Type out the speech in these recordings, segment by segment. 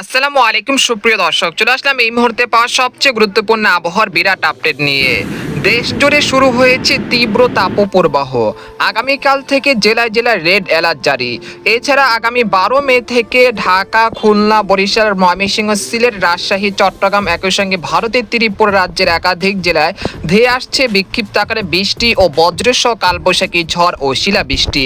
আসসালামু আলাইকুম সুপ্রিয় দর্শক, চলে আসলাম এই মুহূর্তে পাওয়া সবচেয়ে গুরুত্বপূর্ণ আবহাওয়ার বিরাট আপডেট নিয়ে। দেশ জুড়ে শুরু হয়েছে তীব্র তাপপ্রবাহ। আগামীকাল থেকে জেলায় জেলায় রেড অ্যালার্ট জারি। এছাড়া আগামী বারো মে থেকে ঢাকা, খুলনা, বরিশাল, ময়মনসিংহ, সিলেট, রাজশাহী, চট্টগ্রাম একই সঙ্গে ভারতের ত্রিপুরা রাজ্যের একাধিক জেলায় ধেয়ে আসছে বিক্ষিপ্ত আকারে বৃষ্টি ও বজ্রসহ কালবৈশাখী ঝড় ও শিলাবৃষ্টি।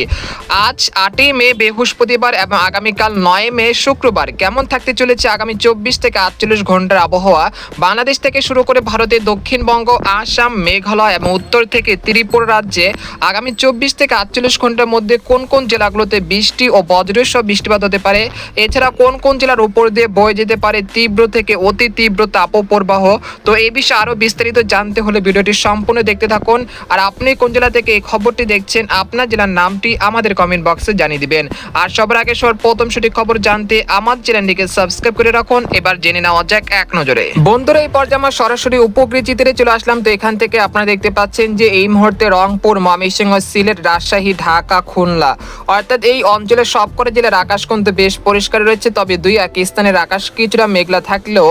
আজ আটই মে, বৃহস্পতিবার এবং আগামীকাল নয় মে, শুক্রবার কেমন থাকতে চলেছে আগামী চব্বিশ থেকে আটচল্লিশ ঘণ্টার আবহাওয়া? বাংলাদেশ থেকে শুরু করে ভারতের দক্ষিণবঙ্গ, আসাম মেঘালয় এবং উত্তর থেকে ত্রিপুরা রাজ্যে আগামী চব্বিশ থেকে আটচল্লিশ ঘণ্টার মধ্যে কোন কোন জেলাগুলোতে বৃষ্টি ও বজ্রসহ বৃষ্টিপাত হতে পারে? এছাড়া কোন কোন জেলার উপর দিয়ে বয়ে যেতে পারে তীব্র থেকে অতি তীব্র তাপপ্রবাহ? তো এই বিষয়ে আরও বিস্তারিত জানতে হলে ভিডিওটি সম্পূর্ণ দেখতে থাকুন। আর আপনি কোন জেলা থেকে এই খবরটি দেখছেন, আপনার জেলার নামটি আমাদের কমেন্ট বক্সে জানিয়ে দিবেন। আর সবার আগে সবার প্রথম সঠিক খবর জানতে আমার চ্যানেলটিকে সাবস্ক্রাইব করে রাখুন। এবার জেনে নেওয়া যাক এক নজরে। বন্ধুরা, এই পর্যায়ে আমরা সরাসরি উপকৃত চিত্রে চলে আসলাম। তো এখান থেকে আপনারা দেখতে পাচ্ছেন যে এই মুহূর্তে রংপুর, ময়মনসিংহ, সিলেট, রাজশাহী, ঢাকা, খুলনা। অর্থাৎ এই অঞ্চলের সবকটা জেলার আকাশ কিন্তু বেশ পরিষ্কার রয়েছে, তবে দুই এক স্থানের আকাশ কিছুটা মেঘলা থাকলেও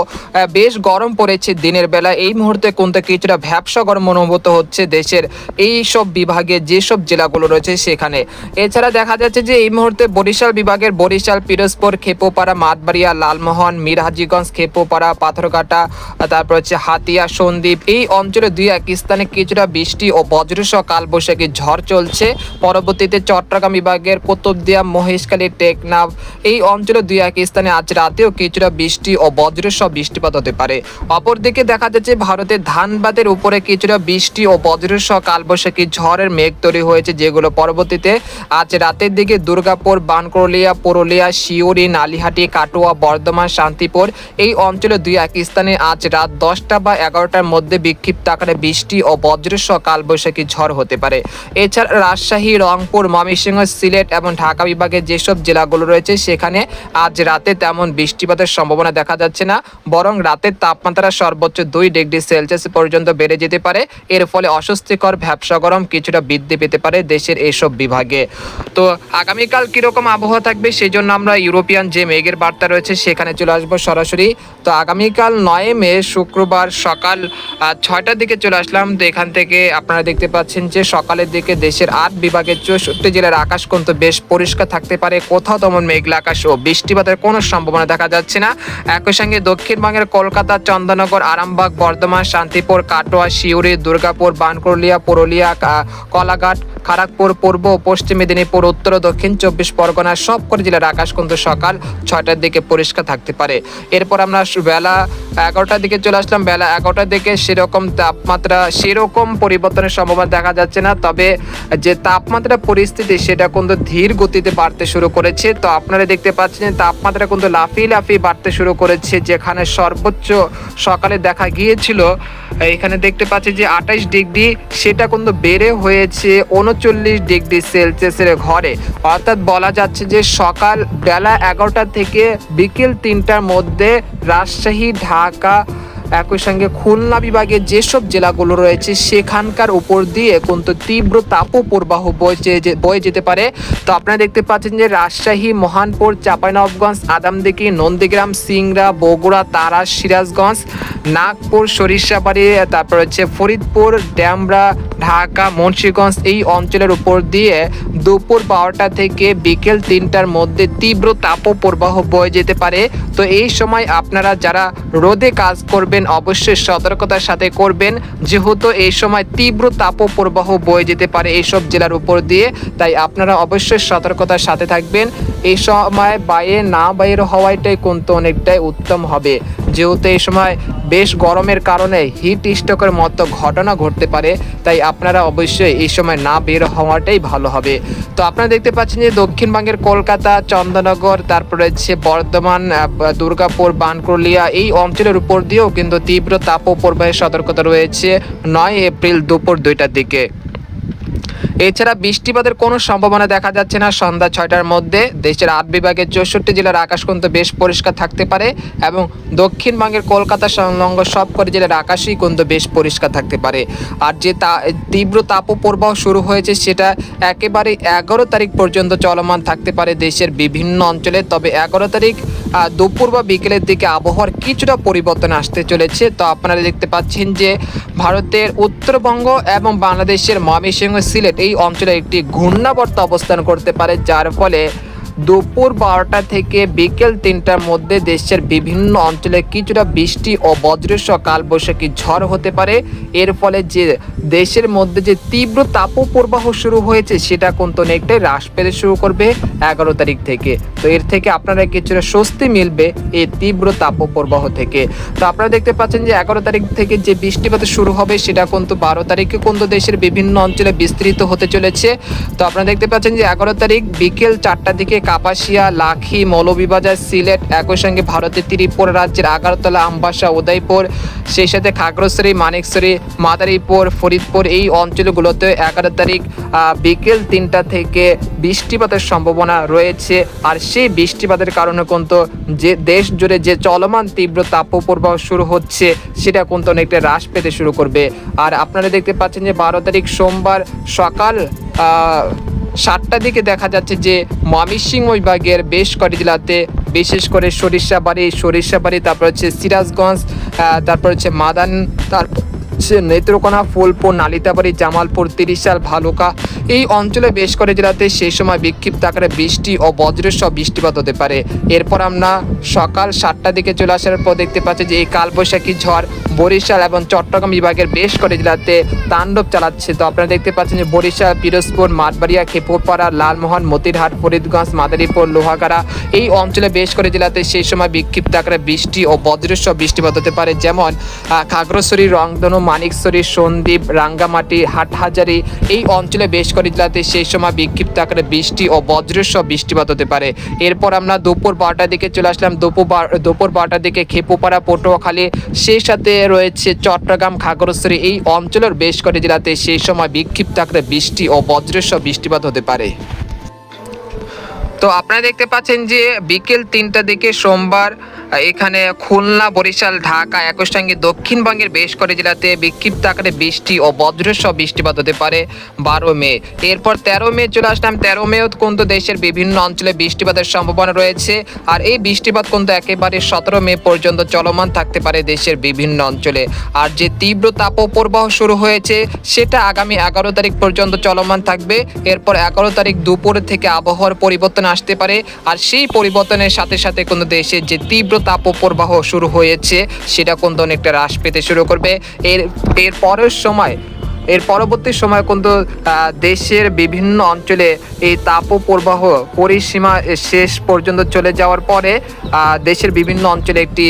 বেশ গরম পড়েছে দিনের বেলা। এই মুহূর্তে কিন্তু কিছুটা ভ্যাবসা গরম অনুভূত হচ্ছে দেশের এই সব বিভাগে, যেসব জেলাগুলো রয়েছে সেখানে। এছাড়া দেখা যাচ্ছে যে এই মুহূর্তে বরিশাল বিভাগের বরিশাল, পিরোজপুর, খেপোপাড়া, মাতবাড়িয়া, লালমোহন, মিরহাজিগঞ্জ, খেপোপাড়া, পাথরঘাটা, তারপর হচ্ছে হাতিয়া, সন্দ্বীপ, এই অঞ্চলে দুই এক স্থানে কিছুটা বৃষ্টি ও বজ্রসহ কালবৈশাখী ঝড় চলছে। পরবর্তীতে চট্টগ্রাম বিভাগের কুতুবদিয়া, মহেশখালী, টেকনাফ এই অঞ্চলে দুই এক স্থানে আজ রাতেও কিছুটা বৃষ্টি ও বজ্রসহ বৃষ্টিপাত হতে পারে। অপরদিকে দেখা যাচ্ছে ভারতের ধানবাদের উপরে কিছুটা বৃষ্টি ও বজ্রসহ কালবৈশাখী ঝড়ের মেঘ তৈরি হয়েছে, যেগুলো পরবর্তীতে আজ রাতের দিকে দুর্গাপুর বানকরলিয়া পুরুলিয়া শিউরি নালিহাটি, কাটোয়া, বর্ধমান, শান্তিপুর এই অঞ্চলে দুই এক স্থানে আজ রাত দশটা বা এগারোটার মধ্যে বিক্ষিপ্ত আকারে বৃষ্টি ও বজ্রসহ কালবৈশাখী ঝড় হতে পারে। এছাড়া রাজশাহী, রংপুর, ময়মনসিংহ, সিলেট এবং ঢাকা বিভাগের যেসব জেলাগুলো রয়েছে, সেখানে আজ রাতে তেমন বৃষ্টিপাতের সম্ভাবনা দেখা যাচ্ছে না, বরং রাতের তাপমাত্রা সর্বোচ্চ দুই ডিগ্রি সেলসিয়াস পর্যন্ত বেড়ে যেতে পারে। এর ফলে অস্বস্তিকর ভ্যাবসা গরম কিছুটা বৃদ্ধি পেতে পারে দেশের এইসব বিভাগে। তো আগামীকাল কীরকম আবহাওয়া থাকবে সেই জন্য আমরা ইউরোপিয়ান যে মেঘের বার্তা রয়েছে, সেখানে চলে আসব সরাসরি। তো আগামীকাল নয় মে, শুক্রবার সকাল ছয়টার দিকে চলে আসলাম। তো এখান থেকে আপনারা দেখতে পাচ্ছেন যে সকালের দিকে দেশের আট বিভাগের চৌষট্টি জেলার আকাশ কিন্তু বেশ পরিষ্কার থাকতে পারে। কোথাও তেমন মেঘলা আকাশ ও বৃষ্টিপাতের কোনো সম্ভাবনা দেখা যাচ্ছে না। একই সঙ্গে দক্ষিণবঙ্গের কলকাতা চন্দননগর আরামবাগ, বর্ধমান, শান্তিপুর, কাটোয়া শিউরি দুর্গাপুর বানকুরলিয়া পুরুলিয়া কলাঘাট খড়গপুর পূর্ব, পশ্চিম মেদিনীপুর, উত্তর ও দক্ষিণ চব্বিশ পরগনা সব সবকটি জেলার আকাশ কিন্তু সকাল ছয়টার দিকে পরিষ্কার থাকতে পারে। এরপর আমরা বেলা এগারোটার দিকে চলে আসলাম। বেলা এগারোটার দিকে সেরকম তাপমাত্রা, সেরকম পরিবর্তনের সম্ভাবনা দেখা যাচ্ছে না। তবে যে তাপমাত্রা পরিস্থিতি, সেটা কিন্তু ধীর গতিতে বাড়তে শুরু করেছে। তো আপনারা দেখতে পাচ্ছেন যে তাপমাত্রা কিন্তু লাফিয়ে লাফিয়ে বাড়তে শুরু করেছে, যেখানে সর্বোচ্চ সকালে দেখা গিয়েছিল। এখানে দেখতে পাচ্ছি যে আঠাইশ ডিগ্রি, সেটা কিন্তু বেড়ে হয়েছে। উনচল্লিশ ডিগ্রি সেলসিয়াসের ঘরে। অর্থাৎ বলা যাচ্ছে যে সকাল বেলা এগারোটা থেকে বিকেল তিনটার মধ্যে রাজশাহী, ঢাকা একই সঙ্গে খুলনা বিভাগের যেসব জেলাগুলো রয়েছে, সেখানকার উপর দিয়ে কিন্তু তীব্র তাপপ্রবাহ বয়ে যে- বয়ে যেতে পারে। তো আপনারা দেখতে পাচ্ছেন যে রাজশাহী, মহানপুর, চাঁপাইনবাবগঞ্জ, আদামদিঘি, নন্দীগ্রাম, সিংড়া, বগুড়া, তারা, সিরাজগঞ্জ, নাগপুর, সরিষাবাড়ি, তারপর হচ্ছে ফরিদপুর, ড্যামরা, ঢাকা, মুন্সিগঞ্জ এই অঞ্চলের উপর দিয়ে দুপুর বারোটা থেকে বিকেল তিনটার মধ্যে তীব্র তাপ প্রবাহ বয়ে যেতে পারে। তো এই সময় আপনারা যারা রোদে কাজ করবেন অবশ্যই সতর্কতার সাথে করবেন। যেহেতু এই সময় তীব্র তাপপ্রবাহ বয়ে যেতে পারে এইসব জেলার উপর দিয়ে, তাই আপনারা অবশ্যই সতর্কতার সাথে থাকবেন। এই সময় বাইরে না বাইরে হওয়াটাই কিন্তু অনেকটাই উত্তম হবে। যেহেতু এই সময় বেশ গরমের কারণে হিট স্ট্রোকের মতো ঘটনা ঘটতে পারে, তাই আপনারা অবশ্যই এই সময় না বের হওয়াটাই ভালো হবে। তো আপনারা দেখতে পাচ্ছেন যে দক্ষিণবঙ্গের কলকাতা চন্দননগর তারপরে হচ্ছে বর্ধমান দুর্গাপুর বানকুরলিয়া এই অঞ্চলের উপর দিয়েও কিন্তু তীব্র তাপপ্রবাহের সতর্কতা রয়েছে নয় এপ্রিল দুপুর দুইটার দিকে। এছাড়া বৃষ্টিপাতের কোনো সম্ভাবনা দেখা যাচ্ছে না। সন্ধ্যা ছয়টার মধ্যে দেশের আট বিভাগের চৌষট্টি জেলার আকাশ কিন্তু বেশ পরিষ্কার থাকতে পারে এবং দক্ষিণবঙ্গের কলকাতা সংলগ্ন সবকটি জেলার আকাশই কিন্তু বেশ পরিষ্কার থাকতে পারে। আর যে তা, তীব্র তাপপ্রবাহ শুরু হয়েছে সেটা একেবারে এগারো তারিখ পর্যন্ত চলমান থাকতে পারে দেশের বিভিন্ন অঞ্চলে। তবে এগারো তারিখ দুপুর বা বিকেলের দিকে আবহাওয়ার কিছুটা পরিবর্তন আসতে চলেছে। তো আপনারা দেখতে পাচ্ছেন যে ভারতের উত্তরবঙ্গ এবং বাংলাদেশের ময়মনসিংহ সিলেট এই অঞ্চলে একটি ঘূর্ণাবর্ত অবস্থান করতে পারে যার ফলে দুপুর বারোটা থেকে বিকেল তিনটার মধ্যে দেশের বিভিন্ন অঞ্চলে কিছুটা বৃষ্টি ও বজ্রসহ কালবৈশাখী ঝড় হতে পারে। এর ফলে যে দেশের মধ্যে যে তীব্র তাপপ্রবাহ শুরু হয়েছে, সেটা কিন্তু অনেকটাই হ্রাস পেতে শুরু করবে এগারো তারিখ থেকে। তো এর থেকে আপনারা কিছুটা স্বস্তি মিলবে এই তীব্র তাপপ্রবাহ থেকে। তো আপনারা দেখতে পাচ্ছেন যে এগারো তারিখ থেকে যে বৃষ্টিপাত শুরু হবে, সেটা কিন্তু বারো তারিখে কিন্তু দেশের বিভিন্ন অঞ্চলে বিস্তৃত হতে চলেছে। তো আপনারা দেখতে পাচ্ছেন যে এগারো তারিখ বিকেল চারটা দিকে কাপাসিয়া, লাখি, মৌলভীবাজার, সিলেট, একই সঙ্গে ভারতের ত্রিপুরা রাজ্যের আগারতলা, আমবাসা, উদয়পুর, সেই সাথে খাগড়াছড়ি, মানিকছড়ি, মাদারীপুর, ফরিদপুর এই অঞ্চলগুলোতে এগারো তারিখ বিকেল তিনটা থেকে বৃষ্টিপাতের সম্ভাবনা রয়েছে। আর সেই বৃষ্টিপাতের কারণে কিন্তু যে দেশ জুড়ে যে চলমান তীব্র তাপপ্রবাহ শুরু হচ্ছে, সেটা কিন্তু অনেকটা হ্রাস পেতে শুরু করবে। আর আপনারা দেখতে পাচ্ছেন যে বারো তারিখ সোমবার সকাল আহ, সাতটার দিকে দেখা যাচ্ছে যে ময়মনসিংহ বিভাগের বেশ কটি জেলাতে বিশেষ করে সরিষাবাড়ি সরিষাবাড়ি তারপর হচ্ছে সিরাজগঞ্জ তারপর হচ্ছে মাদান তারপর হচ্ছে নেত্রকোনা ফুলপুর নালিতাবাড়ি জামালপুর তিরিশাল ভালুকা এই অঞ্চলে বেশ করে জেলাতে সেই সময় বিক্ষিপ্ত আকারে বৃষ্টি ও বজ্রসহ বৃষ্টিপাত হতে পারে। এরপর আমরা সকাল সাতটার দিকে চলে আসার পর দেখতে পাচ্ছি যে এই কালবৈশাখী ঝড় বরিশাল এবং চট্টগ্রাম বিভাগের বেশ করে জেলাতে তাণ্ডব চালাচ্ছে। তো আপনারা দেখতে পাচ্ছেন যে বরিশাল, পিরোজপুর, মাঠবাড়িয়া, খেপুরপাড়া, লালমোহন, মতিরহাট, ফরিদগঞ্জ, মাদারীপুর, লোহাগাড়া এই অঞ্চলে বেশ করে জেলাতে সেই সময় বিক্ষিপ্ত আকারে বৃষ্টি ও বজ্রসহ বৃষ্টিপাত হতে পারে। যেমন খাগড়াছড়ি, রংধনু, মানিকছড়ি, সন্দ্বীপ, রাঙ্গামাটি, হাটহাজারি এই অঞ্চলে বেশ করে জেলাতে সেই সময় বিক্ষিপ্ত আকারে বৃষ্টি ও বজ্রসহ বৃষ্টিপাত হতে পারে। এরপর আমরা দুপুর বারোটার দিকে চলে আসলাম। দুপুর দুপুর বারোটার দিকে খেপুপাড়া, পটুয়াখালী, সেই সাথে রয়েছে চট্টগ্রাম খাগড়াছড়ি এই অঞ্চলের বেশ কটি জেলাতে সেই সময় বিক্ষিপ্ত আকারে বৃষ্টি ও বজ্রসহ বৃষ্টিপাত হতে পারে। তো আপনারা দেখতে পাচ্ছেন যে বিকেল তিনটা দিকে সোমবার এখানে খুলনা, বরিশাল, ঢাকা একই সঙ্গে দক্ষিণবঙ্গের বেশ করে জেলাতে বিক্ষিপ্ত আকারে বৃষ্টি ও বজ্রসহ বৃষ্টিপাত হতে পারে বারো মে। এরপর তেরো মে চলে আসলাম। তেরো মেও কিন্তু দেশের বিভিন্ন অঞ্চলে বৃষ্টিপাতের সম্ভাবনা রয়েছে। আর এই বৃষ্টিপাত কিন্তু একেবারে সতেরো মে পর্যন্ত চলমান থাকতে পারে দেশের বিভিন্ন অঞ্চলে। আর যে তীব্র তাপপ্রবাহ শুরু হয়েছে, সেটা আগামী এগারো তারিখ পর্যন্ত চলমান থাকবে। এরপর এগারো তারিখ দুপুর থেকে আবহাওয়ার পরিবর্তন আসতে পারে। আর সেই পরিবর্তনের সাথে সাথে কিন্তু দেশের যে তীব্র তাপপ্রবাহ শুরু হয়েছে। সেটা কোন ধরনের একটা হ্রাস পেতে শুরু করবে। এর এর পরের সময় এর পরবর্তী সময় কিন্তু দেশের বিভিন্ন অঞ্চলে এই তাপপ্রবাহ পরিসীমা শেষ পর্যন্ত চলে যাওয়ার পরে দেশের বিভিন্ন অঞ্চলে একটি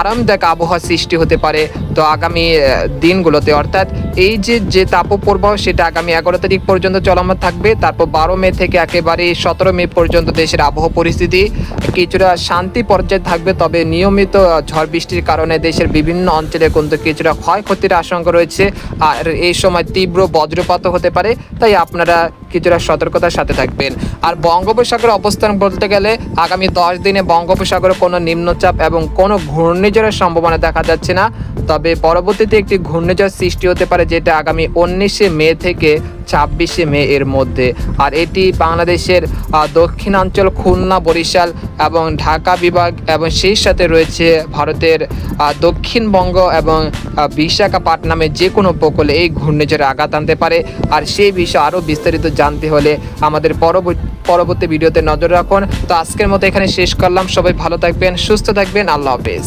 আরামদায়ক আবহাওয়া সৃষ্টি হতে পারে। তো আগামী দিনগুলোতে অর্থাৎ এই যে যে তাপপ্রবাহ, সেটা আগামী এগারো তারিখ পর্যন্ত চলমান থাকবে। তারপর বারো মে থেকে একেবারে সতেরো মে পর্যন্ত দেশের আবহাওয়া পরিস্থিতি কিছুটা শান্তি পর্যায়ে থাকবে। তবে নিয়মিত ঝড় বৃষ্টির কারণে দেশের বিভিন্ন অঞ্চলে কিন্তু কিছুটা ক্ষয়ক্ষতির আশঙ্কা রয়েছে। আর এই সময় তীব্র বজ্রপাত হতে পারে, তাই আপনারা কিছুটা সতর্কতার সাথে থাকবেন। আর বঙ্গোপসাগরের অবস্থান বলতে গেলে আগামী দশ দিনে বঙ্গোপসাগরে কোনো নিম্নচাপ এবং কোনো ঘূর্ণিঝড়ের সম্ভাবনা দেখা যাচ্ছে না। তবে পরবর্তীতে একটি ঘূর্ণিঝড় সৃষ্টি হতে পারে যেটা আগামী উনিশে মে থেকে ছাব্বিশে মে এর মধ্যে। আর এটি বাংলাদেশের দক্ষিণাঞ্চল খুলনা, বরিশাল এবং ঢাকা বিভাগ এবং সেই সাথে রয়েছে ভারতের দক্ষিণবঙ্গ এবং বিশাখাপাটনামে যে কোনো উপকূলে এই ঘূর্ণিঝড়ে আঘাত আনতে পারে। আর সেই বিষয়ে আরও বিস্তারিত জানতে হলে আমাদের পরবর্তী পরবর্তী ভিডিওতে নজর রাখুন। তো আজকের মতো এখানে শেষ করলাম। সবাই ভালো থাকবেন, সুস্থ থাকবেন। আল্লাহ হাফেজ।